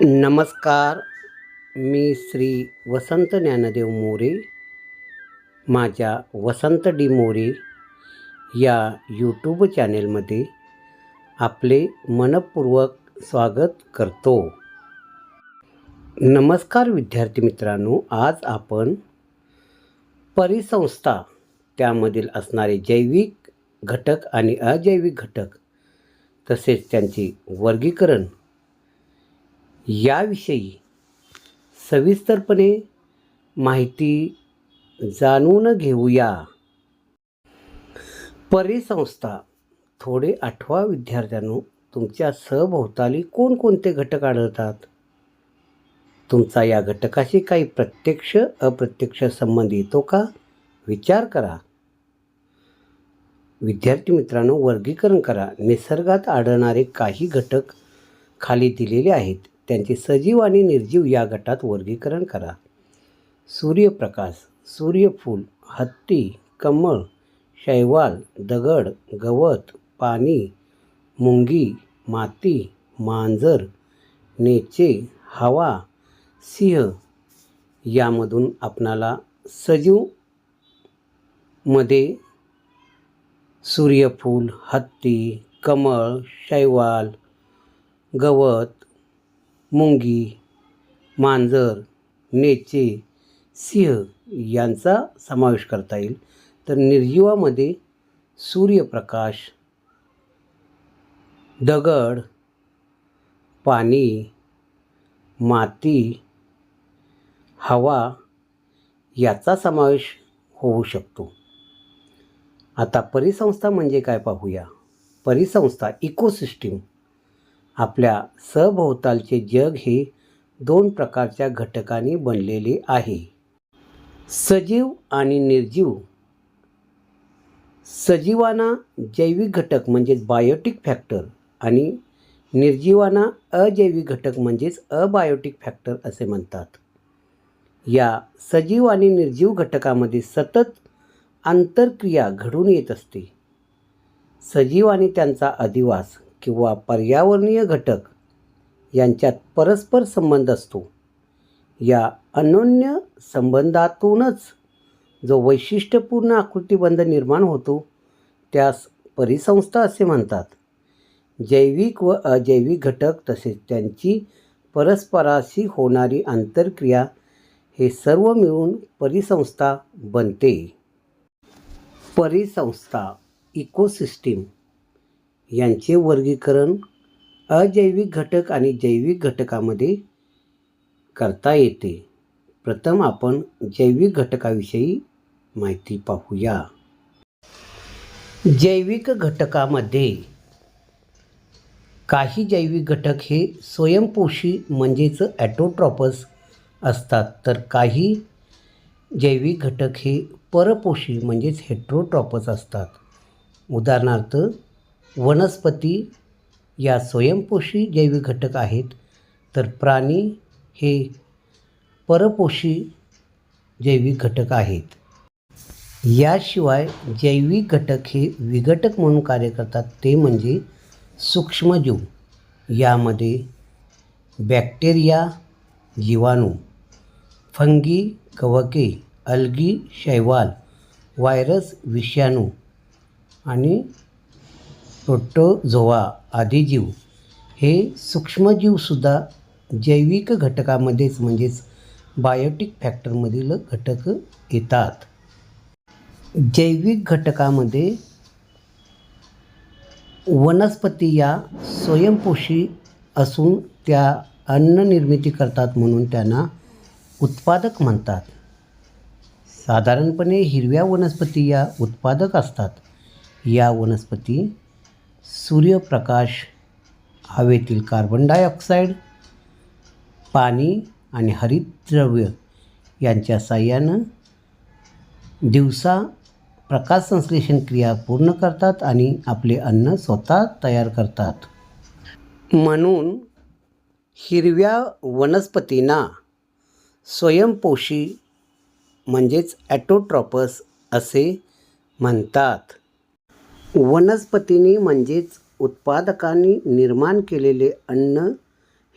नमस्कार मी श्री वसंत ज्ञानदेव मोरे माझ्या वसंत डी मोरे या यूट्यूब चॅनेलमध्ये आपले मनपूर्वक स्वागत करतो. नमस्कार विद्यार्थी मित्रांनो आज आपण परिसंस्था त्यामधील असणारे जैविक घटक आणि अजैविक घटक तसेच त्यांचे वर्गीकरण याविषयी सविस्तरपणे माहिती जाणून घेऊया. परिसंस्था. थोडे आठवा विद्यार्थ्यांनो तुमच्या सभोवताली कोणकोणते घटक आढळतात? तुमचा या घटकाशी काही प्रत्यक्ष अप्रत्यक्ष संबंध येतो का? विचार करा. विद्यार्थी मित्रांनो वर्गीकरण करा. निसर्गात आढळणारे काही घटक खाली दिलेले आहेत. त्यांचे सजीव आणि निर्जीव या गटात वर्गीकरण करा. सूर्यप्रकाश सूर्यफूल हत्ती कमळ शैवाल दगड गवत पाणी मुंगी माती मांजर नेचे हवा सिंह यामधून आपणाला सजीवमध्ये सूर्यफूल हत्ती कमळ शैवाल गवत मुंगी मांजर नेचे सिंह यांचा समावेश करता येईल. तर निर्जीवामध्ये सूर्यप्रकाश दगड पाणी माती हवा याचा समावेश होऊ शकतो. आता परिसंस्था म्हणजे काय पाहूया? परिसंस्था इकोसिस्टीम. आपल्या सभोवतालचे जग हे दोन प्रकारच्या घटकांनी बनलेले आहे. सजीव आणि निर्जीव. सजीवांना जैविक घटक म्हणजेच बायोटिक फॅक्टर आणि निर्जीवांना अजैविक घटक म्हणजेच अबायोटिक फॅक्टर असे म्हणतात. या सजीव आणि निर्जीव घटकामध्ये सतत आंतरक्रिया घडून येत असते. सजीव आणि त्यांचा अधिवास किंवा पर्यावरणीय घटक यांच्यात परस्पर संबंध असतो. या अनोन्य संबंधातूनच जो वैशिष्ट्यपूर्ण आकृतिबंध निर्माण होतो त्यास परिसंस्था असे म्हणतात. जैविक व अजैविक घटक तसेच त्यांची परस्पराशी होणारी आंतरक्रिया हे सर्व मिळून परिसंस्था बनते. परिसंस्था इकोसिस्टीम यांचे वर्गीकरण अजैविक घटक आणि जैविक घटकामध्ये करता येते. प्रथम आपण जैविक घटकाविषयी माहिती पाहूया. जैविक घटकामध्ये काही जैविक घटक हे स्वयंपोषी म्हणजेच ॲटोट्रॉपस असतात तर काही जैविक घटक हे परपोषी म्हणजेच हेट्रोट्रॉपस असतात. उदाहरणार्थ वनस्पती या स्वयंपोषी जैविक घटक आहेत तर प्राणी हे परपोषी जैविक घटक आहेत. याशिवाय जैविक घटक हे विघटक म्हणून कार्य करतात ते म्हणजे सूक्ष्मजीव. यामध्ये बॅक्टेरिया जीवाणू फंगी कवके अल्गी शैवाल व्हायरस विषाणू आणि प्रोटोझोआ आदी जीव. हे सूक्ष्मजीवसुद्धा जैविक घटकामध्येच म्हणजेच बायोटिक फॅक्टरमधील घटक येतात. जैविक घटकामध्ये वनस्पती या स्वयंपोषी असून त्या अन्न निर्मिती करतात म्हणून त्यांना उत्पादक म्हणतात. साधारणपणे हिरव्या वनस्पती या उत्पादक असतात. या वनस्पती सूर्यप्रकाश हवेतील कार्बन डायऑक्साईड पाणी आणि हरितद्रव्य यांच्या साह्यानं दिवसा प्रकाश संश्लेषण क्रिया पूर्ण करतात आणि आपले अन्न स्वतः तयार करतात. म्हणून हिरव्या वनस्पतींना स्वयंपोषी म्हणजेच ॲटोट्रॉपस असे म्हणतात. वनस्पतींनी म्हणजेच उत्पादकांनी निर्माण केलेले अन्न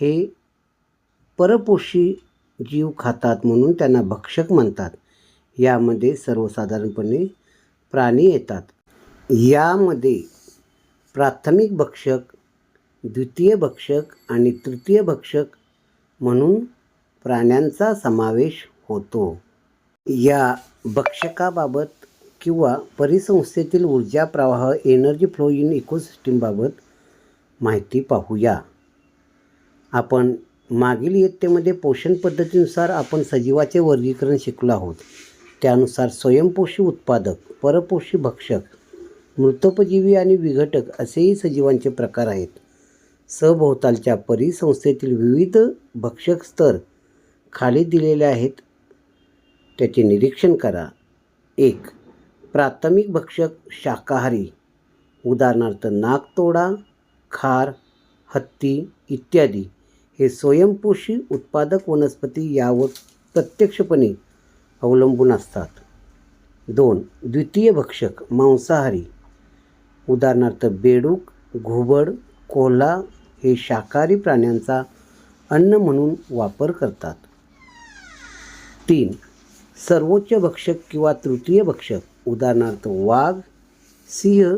हे परपोषी जीव खातात म्हणून त्यांना भक्षक म्हणतात. यामध्ये सर्वसाधारणपणे प्राणी येतात. यामध्ये प्राथमिक भक्षक द्वितीय भक्षक आणि तृतीय भक्षक म्हणून प्राण्यांचा समावेश होतो. या भक्षकाबाबत किंवा परिसंस्थेतील ऊर्जा प्रवाह एनर्जी फ्लो इन इकोसिस्टीमबाबत माहिती पाहूया. आपण मागील इयत्तेमध्ये पोषण पद्धतीनुसार आपण सजीवाचे वर्गीकरण शिकलो आहोत. त्यानुसार स्वयंपोषी उत्पादक परपोषी भक्षक मृतोपजीवी आणि विघटक असेही सजीवांचे प्रकार आहेत. सभोवतालच्या परिसंस्थेतील विविध भक्षक स्तर खाली दिलेले आहेत. त्याचे निरीक्षण करा. एक प्राथमिक भक्षक शाकाहारी उदाहरणार्थ नागतोडा खार हत्ती इत्यादी हे स्वयंपोषी उत्पादक वनस्पती यावर प्रत्यक्षपणे अवलंबून असतात. दोन द्वितीय भक्षक मांसाहारी उदाहरणार्थ बेडूक घुबड कोल्हा हे शाकाहारी प्राण्यांचा अन्न म्हणून वापर करतात. तीन सर्वोच्च भक्षक किंवा तृतीय भक्षक उदाहरणार्थ वाघ सिंह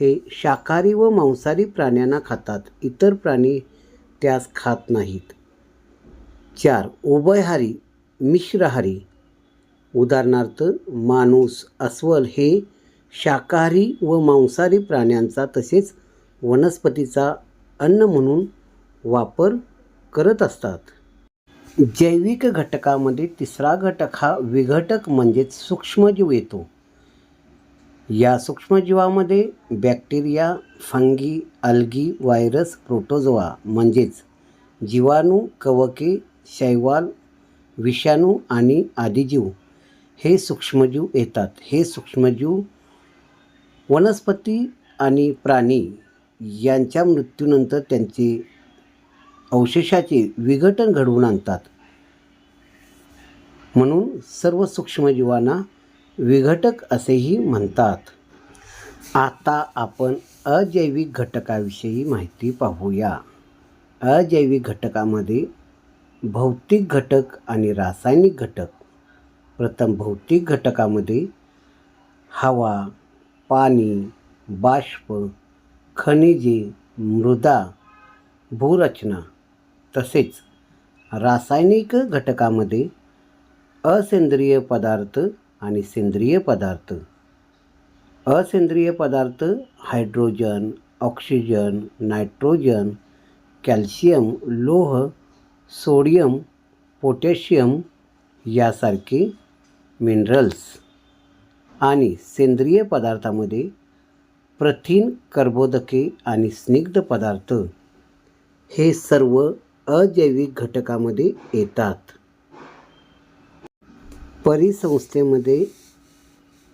हे शाकाहारी व मांसाहारी प्राण्यांना खातात. इतर प्राणी त्यास खात नाहीत. चार उभयहारी मिश्रहारी. उदाहरणार्थ माणूस अस्वल हे शाकाहारी व मांसाहारी प्राण्यांचा तसेच वनस्पतीचा अन्न म्हणून वापर करत असतात. जैविक घटकामध्ये तिसरा घटक हा विघटक म्हणजेच सूक्ष्मजीव येतो. या सूक्ष्मजीवामध्ये bacteria fungi algae virus protozoa म्हणजेच जीवाणू कवके शैवाल विषाणू आणि आदिजीव हे सूक्ष्मजीव येतात. हे सूक्ष्मजीव वनस्पती आणि प्राणी यांच्या मृत्यूनंतर त्यांचे अवशेषाचे विघटन घडवून आणतात. म्हणून सर्व सूक्ष्मजीवांना विघटक असेही म्हणतात. आता आपण अजैविक घटकाविषयी माहिती पाहूया. अजैविक घटकामध्ये भौतिक घटक आणि रासायनिक घटक. प्रथम भौतिक घटकामध्ये हवा पाणी बाष्प खनिजे मृदा भूरचना तसेच रासायनिक घटकामध्ये असेंद्रिय पदार्थ आणि सेंद्रिय पदार्थ. असेंद्रिय पदार्थ हायड्रोजन ऑक्सिजन नायट्रोजन कॅल्शियम लोह सोडियम पोटॅशियम यासारखे मिनरल्स आणि सेंद्रिय पदार्थामध्ये प्रथिन कर्बोदके आणि स्निग्ध पदार्थ. हे सर्व अजैविक घटकामध्ये येतात. परिसंस्थेमध्ये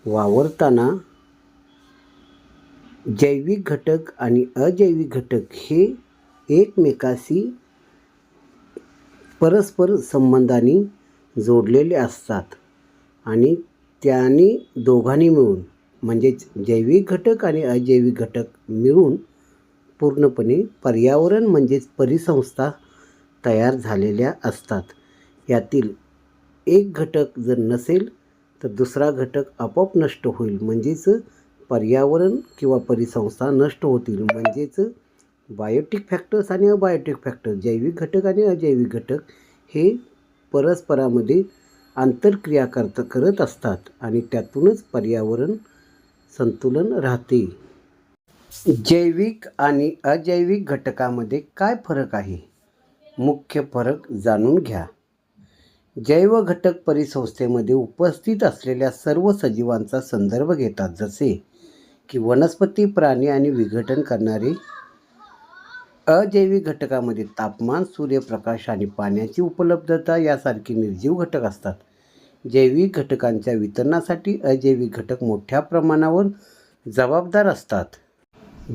वावरताना जैविक घटक आणि अजैविक घटक हे एकमेकाशी परस्पर संबंधाने जोडलेले असतात आणि त्याने दोघांनी मिळून म्हणजेच जैविक घटक आणि अजैविक घटक मिळून पूर्णपणे पर्यावरण म्हणजेच परिसंस्था तयार झालेल्या असतात. यातील एक घटक जर नसेल तर दुसरा घटक आपोआप नष्ट होईल. म्हणजेच पर्यावरण किंवा परिसंस्था नष्ट होतील. म्हणजेच बायोटिक फॅक्टर्स आणि अबायोटिक फॅक्टर्स जैविक घटक आणि अजैविक घटक हे परस्परामध्ये आंतरक्रिया करत करत असतात आणि त्यातूनच पर्यावरण संतुलन राहते. जैविक आणि अजैविक घटकामध्ये काय फरक आहे? मुख्य फरक जाणून घ्या. जैव घटक परिसंस्थेमध्ये उपस्थित असलेल्या सर्व सजीवांचा संदर्भ घेतात. जसे की वनस्पती प्राणी आणि विघटन करणारे अजैविक घटकामध्ये तापमान सूर्यप्रकाश आणि पाण्याची उपलब्धता यासारखे निर्जीव घटक असतात. जैविक घटकांच्या वितरणासाठी अजैविक घटक मोठ्या प्रमाणावर जबाबदार असतात.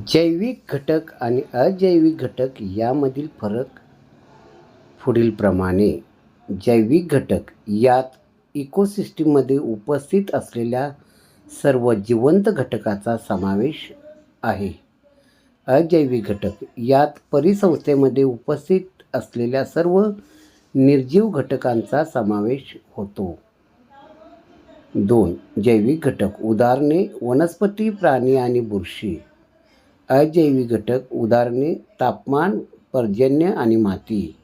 जैविक घटक आणि अजैविक घटक यामधील फरक पुढीलप्रमाणे जैविक घटक यात इकोसिस्टीममध्ये उपस्थित असलेल्या सर्व जिवंत घटकाचा समावेश आहे. अजैविक घटक यात परिसंस्थेमध्ये उपस्थित असलेल्या सर्व निर्जीव घटकांचा समावेश होतो. दोन जैविक घटक उदाहरणे वनस्पती प्राणी आणि बुरशी. अजैविक घटक उदाहरणे तापमान पर्जन्य आणि माती.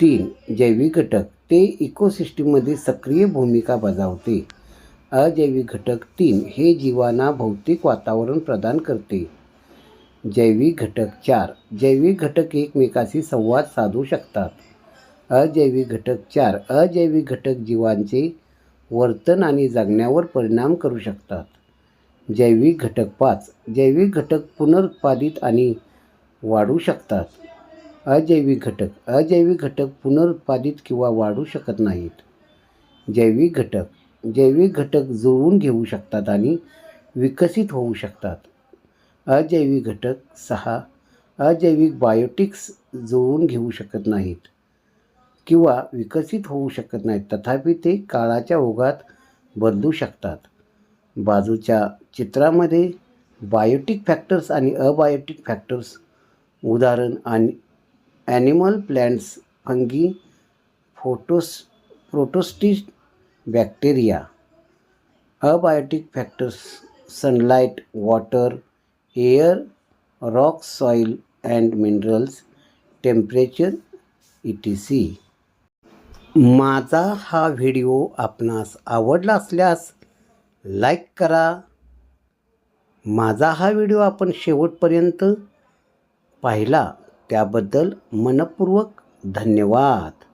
तीन जैविक घटक ते इकोसिस्टीममध्ये सक्रिय भूमिका बजावते. अजैविक घटक तीन हे जीवांना भौतिक वातावरण प्रदान करते. जैविक घटक चार जैविक घटक एकमेकाशी संवाद साधू शकतात. अजैविक घटक चार अजैविक घटक जीवांचे वर्तन आणि जगण्यावर परिणाम करू शकतात. जैविक घटक पाच जैविक घटक पुनरुत्पादित आणि वाढू शकतात. अजैविक घटक. अजैविक घटक पुनरुत्पादित किंवा वाढू शकत नाहीत. जैविक घटक. जैविक घटक जुळवून घेऊ शकतात आणि विकसित होऊ शकतात. अजैविक घटक सहा. अजैविक बायोटिक्स जुळवून घेऊ शकत नाहीत किंवा विकसित होऊ शकत नाहीत. तथापि ते काळाच्या ओघात बदलू शकतात. बाजूच्या चित्रामध्ये बायोटिक फॅक्टर्स आणि अबायोटिक फॅक्टर्स उदाहरण आणि animal plants fungi photos protists bacteria abiotic factors sunlight water air rock soil and minerals temperature etc माझा हा व्हिडिओ आपणास आवडला असल्यास लाईक करा. माझा हा व्हिडिओ आपण शेवटपर्यंत पाहिला. त्याबद्दल मनपूर्वक धन्यवाद.